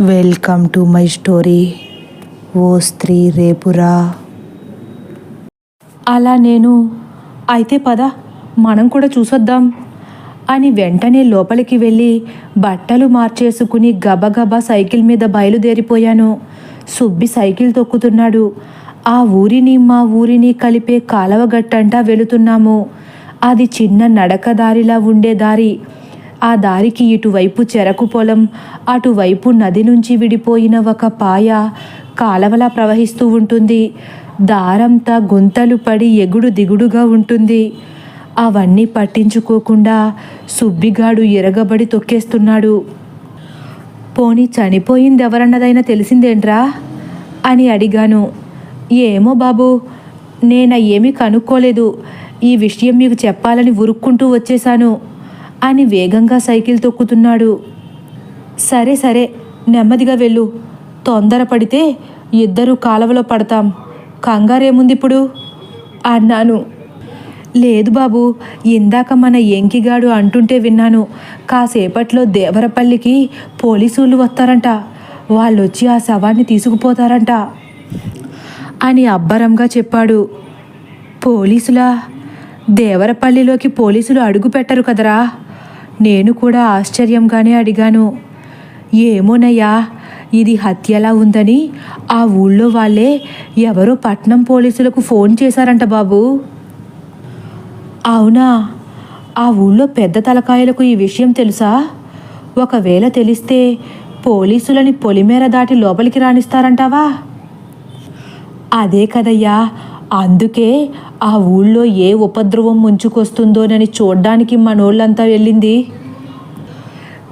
Welcome to my story ఓ స్త్రీ రేపురా. అలా నేను అయితే పద మనం కూడా చూసొద్దాం అని వెంటనే లోపలికి వెళ్ళి బట్టలు మార్చేసుకుని గబగబా సైకిల్ మీద బయలుదేరిపోయాను. సుబ్బి సైకిల్ తొక్కుతున్నాడు. ఆ ఊరిని మా ఊరిని కలిపే కాలవగట్టంటా వెళుతున్నాము. అది చిన్న నడక దారిలా ఉండే దారి. ఆ దారికి ఇటువైపు చెరకు పొలం అటువైపు నది నుంచి విడిపోయిన ఒక పాయ కాలవలా ప్రవహిస్తూ ఉంటుంది. దారంతా గుంతలు పడి ఎగుడు దిగుడుగా ఉంటుంది. అవన్నీ పట్టించుకోకుండా సుబ్బిగాడు ఎరగబడి తొక్కేస్తున్నాడు. పోనీ చనిపోయింది ఎవరన్నదైనా తెలిసిందేంట్రా? అని అడిగాను. ఏమో బాబు నేను ఏమీ కనుక్కోలేదు. ఈ విషయం మీకు చెప్పాలని ఉరుక్కుంటూ వచ్చేశాను. అని వేగంగా సైకిల్ తొక్కుతున్నాడు. సరే సరే నెమ్మదిగా వెళ్ళు. తొందరపడితే ఇద్దరు కాలవలో పడతాం. కంగారేముంది ఇప్పుడు? అన్నాను. లేదు బాబు ఇందాక మన ఎంకిగాడు అంటుంటే విన్నాను. కాసేపట్లో దేవరపల్లికి పోలీసులు వస్తారంట. వాళ్ళొచ్చి ఆ శవాన్ని తీసుకుపోతారంట అని అబ్బరంగా చెప్పాడు. పోలీసులా? దేవరపల్లిలోకి పోలీసులు అడుగు పెట్టరు కదరా? నేను కూడా ఆశ్చర్యంగానే అడిగాను. ఏమోనయ్యా ఇది హత్యలా ఉందని ఆ ఊళ్ళో వాళ్ళే ఎవరో పట్నం పోలీసులకు ఫోన్ చేశారంట బాబు. అవునా ఆ ఊళ్ళో పెద్ద తలకాయలకు ఈ విషయం తెలుసా? ఒకవేళ తెలిస్తే పోలీసులని పొలిమేర దాటి లోపలికి రాణిస్తారంటావా అదే కదయ్యా అందుకే ఆ ఊళ్ళో ఏ ఉపద్రవం ముంచుకొస్తుందోనని చూడ్డానికి మనోళ్ళంతా వెళ్ళింది.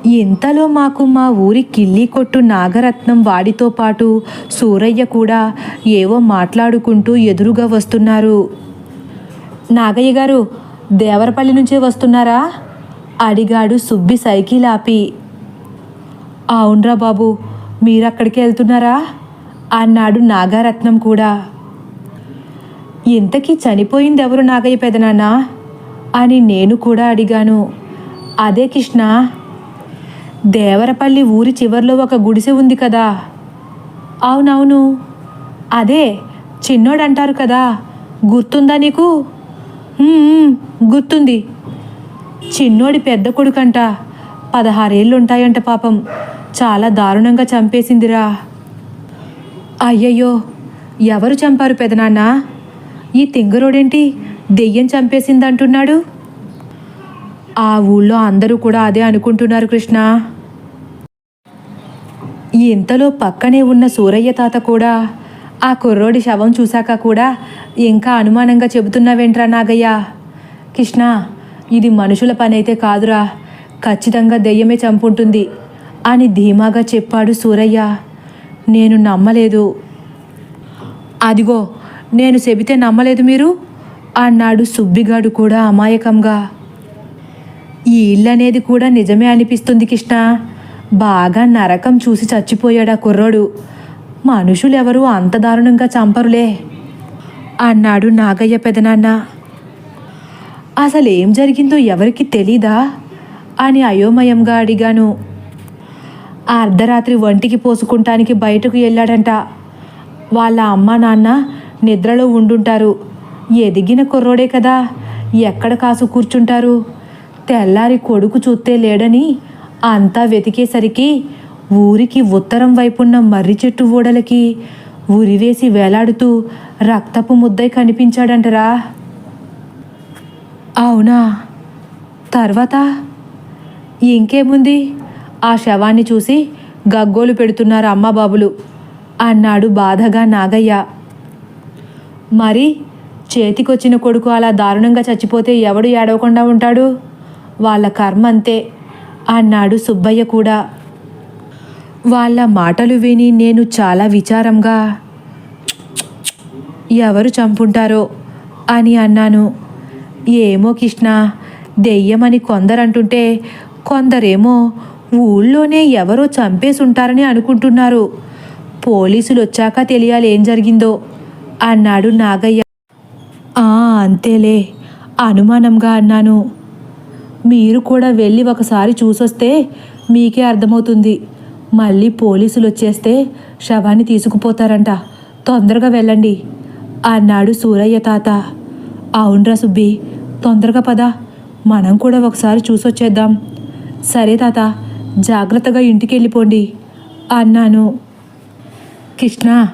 ఇంతలో మాకు మా ఊరి కిల్లి కొట్టు నాగరత్నం వాడితో పాటు సూరయ్య కూడా ఏవో మాట్లాడుకుంటూ ఎదురుగా వస్తున్నారు. నాగయ్య గారు దేవరపల్లి నుంచే వస్తున్నారా? అడిగాడు సుబ్బి సైకిల్ ఆపి అవునరా బాబు మీరక్కడికి వెళ్తున్నారా? అన్నాడు నాగారత్నం కూడా. ఇంతకీ చనిపోయింది ఎవరు నాగయ్య పెదనాన్న అని నేను కూడా అడిగాను. అదే కృష్ణ దేవరపల్లి ఊరి చివర్లో ఒక గుడిసె ఉంది కదా. అవునవును. అదే చిన్నోడంటారు కదా. గుర్తుందా నీకు? గుర్తుంది. చిన్నోడి పెద్ద కొడుకంట. పదహారేళ్ళు ఉంటాయంట పాపం. చాలా దారుణంగా చంపేసిందిరా. అయ్యయ్యో ఎవరు చంపారు పెదనాన్న ఈ తింగరోడేంటి? దెయ్యం చంపేసిందంటున్నాడు. ఆ ఊళ్ళో అందరూ కూడా అదే అనుకుంటున్నారు కృష్ణ. ఇంతలో పక్కనే ఉన్న సూరయ్య తాత కూడా ఆ కుర్రోడి శవం చూశాక కూడా ఇంకా అనుమానంగా చెబుతున్నావేంట్రా నాగయ్య? కృష్ణ ఇది మనుషుల పనైతే కాదురా. ఖచ్చితంగా దెయ్యమే చంపుంటుంది అని ధీమాగా చెప్పాడు సూరయ్య. నేను నమ్మలేదు. అదిగో నేను చెబితే నమ్మలేదు మీరు? అన్నాడు సుబ్బిగాడు కూడా అమాయకంగా. ఈ ఇల్లు అనేది కూడా నిజమే అనిపిస్తుంది కృష్ణ. బాగా నరకం చూసి చచ్చిపోయాడు ఆ కుర్రోడు. మనుషులు ఎవరు అంత దారుణంగా చంపరులే అన్నాడు నాగయ్య పెదనాన్న. అసలు ఏం జరిగిందో ఎవరికి తెలీదా? అని అయోమయంగా అడిగాను. ఆ అర్ధరాత్రి ఒంటికి పోసుకుంటానికి బయటకు వెళ్ళాడంట. వాళ్ళ అమ్మ నాన్న నిద్రలో ఉండుంటారు. ఎదిగిన కుర్రోడే కదా? ఎక్కడ కాసు కూర్చుంటారు? తెల్లారి కొడుకు చూస్తే లేడని అంతా వెతికేసరికి ఊరికి ఉత్తరం వైపున్న మర్రి చెట్టు ఊడలకి ఉరివేసి వేలాడుతూ రక్తపు ముద్దై కనిపించాడంటరా. అవునా? తర్వాత? ఇంకేముంది? ఆ శవాన్ని చూసి గగ్గోలు పెడుతున్నారు అమ్మబాబులు. అన్నాడు బాధగా నాగయ్య. మరి చేతికొచ్చిన కొడుకు అలా దారుణంగా చచ్చిపోతే ఎవడు ఏడవకుండా ఉంటాడు? వాళ్ళ కర్మ అంతే. అన్నాడు సుబ్బయ్య కూడా. వాళ్ళ మాటలు విని నేను చాలా విచారంగా ఎవరు చంపుంటారో అని అన్నాను. ఏమో కృష్ణ దెయ్యమని కొందరంటుంటే కొందరేమో ఊళ్ళోనే ఎవరో చంపేసి ఉంటారని అనుకుంటున్నారు. పోలీసులు వచ్చాక తెలియాలి ఏం జరిగిందో. అన్నాడు నాగయ్య. "ఆ, అంతేలే అనుమానంగా అన్నాను. మీరు కూడా వెళ్ళి ఒకసారి చూసొస్తే మీకే అర్థమవుతుంది. మళ్ళీ పోలీసులు వచ్చేస్తే శవాన్ని తీసుకుపోతారంట. తొందరగా వెళ్ళండి అన్నాడు సూరయ్య తాత. అవునరా సుబ్బి తొందరగా పద మనం కూడా ఒకసారి చూసొచ్చేద్దాం. సరే తాత జాగ్రత్తగా ఇంటికి వెళ్ళిపోండి అన్నాను. కృష్ణ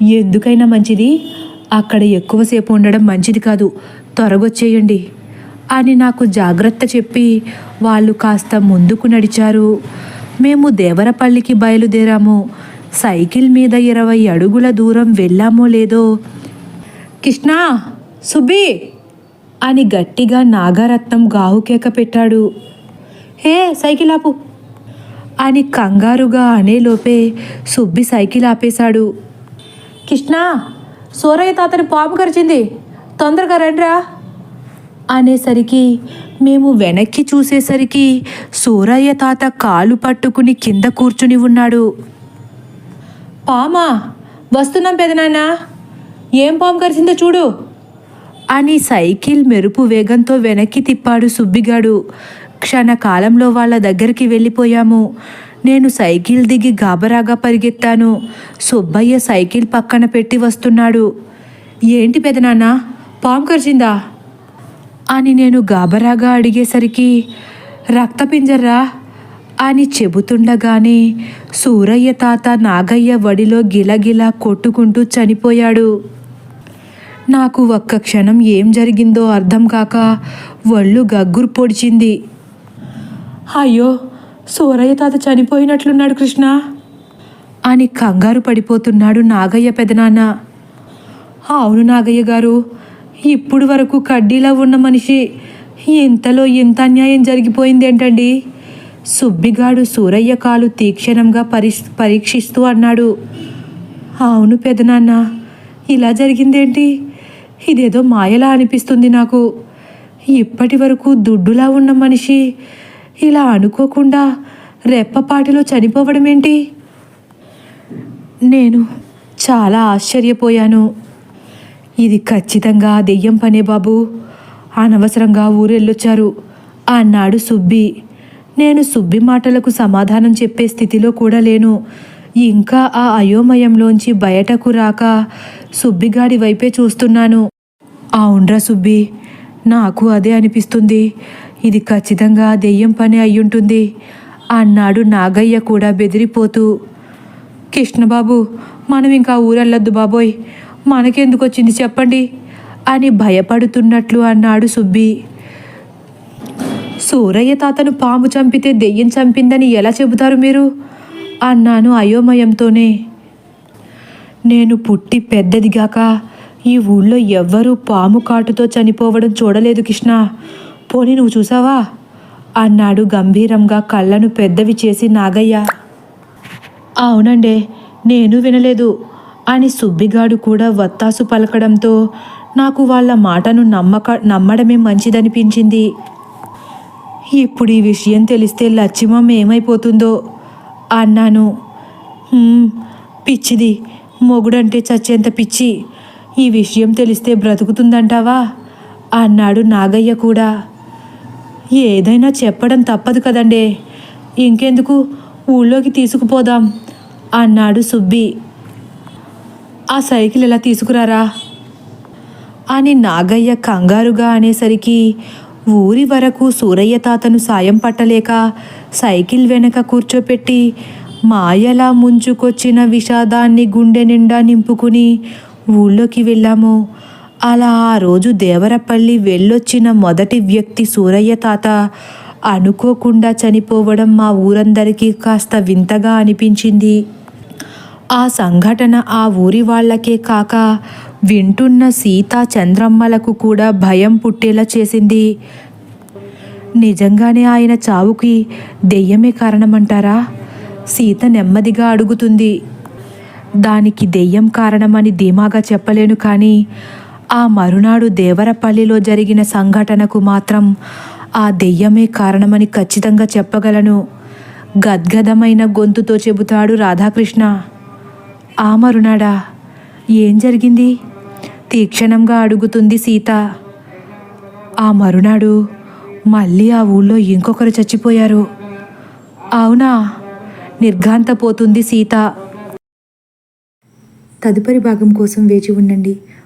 ఎందుకైనా మంచిది? అక్కడ ఎక్కువసేపు ఉండడం మంచిది కాదు. త్వరగొచ్చేయండి అని నాకు జాగ్రత్త చెప్పి వాళ్ళు కాస్త ముందుకు నడిచారు. మేము దేవరపల్లికి బయలుదేరాము. సైకిల్ మీద ఇరవై అడుగుల దూరం వెళ్ళామో లేదో. కృష్ణ! సుబ్బి! అని గట్టిగా నాగరత్నం గాహుకేక పెట్టాడు. హే సైకిల్ ఆపు! అని కంగారుగా అనేలోపే సుబ్బి సైకిల్ ఆపేశాడు. కృష్ణ సూరయ్య తాతని పాము కరిచింది. తొందరగా రండిరా. అనేసరికి మేము వెనక్కి చూసేసరికి సూరయ్య తాత కాలు పట్టుకుని కింద కూర్చుని ఉన్నాడు. పామా వస్తున్నాం పెదనాన్న ఏం పాము కరిచిందో చూడు. అని సైకిల్ మెరుపు వేగంతో వెనక్కి తిప్పాడు సుబ్బిగాడు. క్షణకాలంలో వాళ్ళ దగ్గరికి వెళ్ళిపోయాము. నేను సైకిల్ దిగి గాబరాగా పరిగెత్తాను. సుబ్బయ్య సైకిల్ పక్కన పెట్టి వస్తున్నాడు. ఏంటి పెదనాన్న? పాము కరిచిందా? అని నేను గాబరాగా అడిగేసరికి రక్తపింజర్రా? అని చెబుతుండగానే సూరయ్య తాత నాగయ్య వడిలో గిలగిలా కొట్టుకుంటూ చనిపోయాడు. నాకు ఒక్క క్షణం ఏం జరిగిందో అర్థం కాక ఒళ్ళు గగ్గురు పొడిచింది. అయ్యో! సూరయ్య తాత చనిపోయినట్లున్నాడు కృష్ణ. అని కంగారు పడిపోతున్నాడు నాగయ్య పెదనాన్న. అవును నాగయ్య గారు ఇప్పుడు వరకు కడ్డీలా ఉన్న మనిషి ఇంతలో ఇంత అన్యాయం జరిగిపోయింది ఏంటండి? సుబ్బిగాడు సూరయ్య కాలు తీక్షణంగా పరి పరీక్షిస్తూ అన్నాడు. అవును పెదనాన్న ఇలా జరిగిందేంటి? ఇదేదో మాయలా అనిపిస్తుంది నాకు. ఇప్పటి వరకు దుడ్డులా ఉన్న మనిషి ఇలా అనుకోకుండా రెప్పపాటిలో చనిపోవడం ఏంటి? నేను చాలా ఆశ్చర్యపోయాను. ఇది ఖచ్చితంగా దెయ్యం పనే బాబు. అనవసరంగా ఊరెళ్ళొచ్చారు. అన్నాడు సుబ్బి. నేను సుబ్బి మాటలకు సమాధానం చెప్పే స్థితిలో కూడా లేను. ఇంకా ఆ అయోమయంలోంచి బయటకు రాక సుబ్బిగాడి వైపే చూస్తున్నాను. అవునరా సుబ్బి నాకు అదే అనిపిస్తుంది. ఇది ఖచ్చితంగా దెయ్యం పని అయ్యుంటుంది. అన్నాడు నాగయ్య కూడా బెదిరిపోతూ. కృష్ణబాబు మనం ఇంకా ఊరెళ్ళొద్దు బాబోయ్. మనకెందుకు వచ్చింది చెప్పండి అని భయపడుతున్నట్లు అన్నాడు సుబ్బి. సూరయ్య తాతను పాము చంపితే దెయ్యం చంపిందని ఎలా చెబుతారు మీరు? అన్నాను అయోమయంతోనే. నేను పుట్టి పెద్దదిగాక ఈ ఊళ్ళో ఎవ్వరూ పాము కాటుతో చనిపోవడం చూడలేదు కృష్ణ. పోనీ నువ్వు చూసావా? అన్నాడు గంభీరంగా కళ్ళను పెద్దవి చేసి నాగయ్య. అవునండే నేను వినలేదు అని సుబ్బిగాడు కూడా వత్తాసు పలకడంతో నాకు వాళ్ళ మాటను నమ్మక నమ్మడమే మంచిదనిపించింది. ఇప్పుడు ఈ విషయం తెలిస్తే లచ్చిమం ఏమైపోతుందో అన్నాను. పిచ్చిది మొగుడంటే చచ్చేంత పిచ్చి ఈ విషయం తెలిస్తే బ్రతుకుతుందంటావా? అన్నాడు నాగయ్య కూడా. ఏదైనా చెప్పడం తప్పదు కదండే. ఇంకెందుకు? ఊళ్ళోకి తీసుకుపోదాం అన్నాడు సుబ్బి. ఆ సైకిల్ ఎలా తీసుకురారా? అని నాగయ్య కంగారుగా అనేసరికి ఊరి వరకు సూరయ్య తాతను సాయం పట్టలేక సైకిల్ వెనక కూర్చోపెట్టి మాయలా ముంచుకొచ్చిన విషాదాన్ని గుండె నిండా నింపుకుని ఊళ్ళోకి వెళ్ళాము. అలా ఆ రోజు దేవరపల్లి వెళ్ళొచ్చిన మొదటి వ్యక్తి సూరయ్య తాత. అనుకోకుండా చనిపోవడం మా ఊరందరికీ కాస్త వింతగా అనిపించింది. ఆ సంఘటన ఆ ఊరి వాళ్ళకే కాక వింటున్న సీతా చంద్రమ్మలకు కూడా భయం పుట్టేలా చేసింది. నిజంగానే ఆయన చావుకి దెయ్యమే కారణమంటారా? సీత నెమ్మదిగా అడుగుతుంది. దానికి దెయ్యం కారణమని ధీమాగా చెప్పలేను కానీ ఆ మరునాడు దేవరపల్లిలో జరిగిన సంఘటనకు మాత్రం ఆ దెయ్యమే కారణమని ఖచ్చితంగా చెప్పగలను. గద్గదమైన గొంతుతో చెబుతాడు రాధాకృష్ణ. ఆ మరునాడా ఏం జరిగింది? తీక్షణంగా అడుగుతుంది సీత. ఆ మరునాడు మళ్ళీ ఆ ఊళ్ళో ఇంకొకరు చచ్చిపోయారు. అవునా? నిర్ఘాంతపోతుంది సీత. తదుపరి భాగం కోసం వేచి ఉండండి.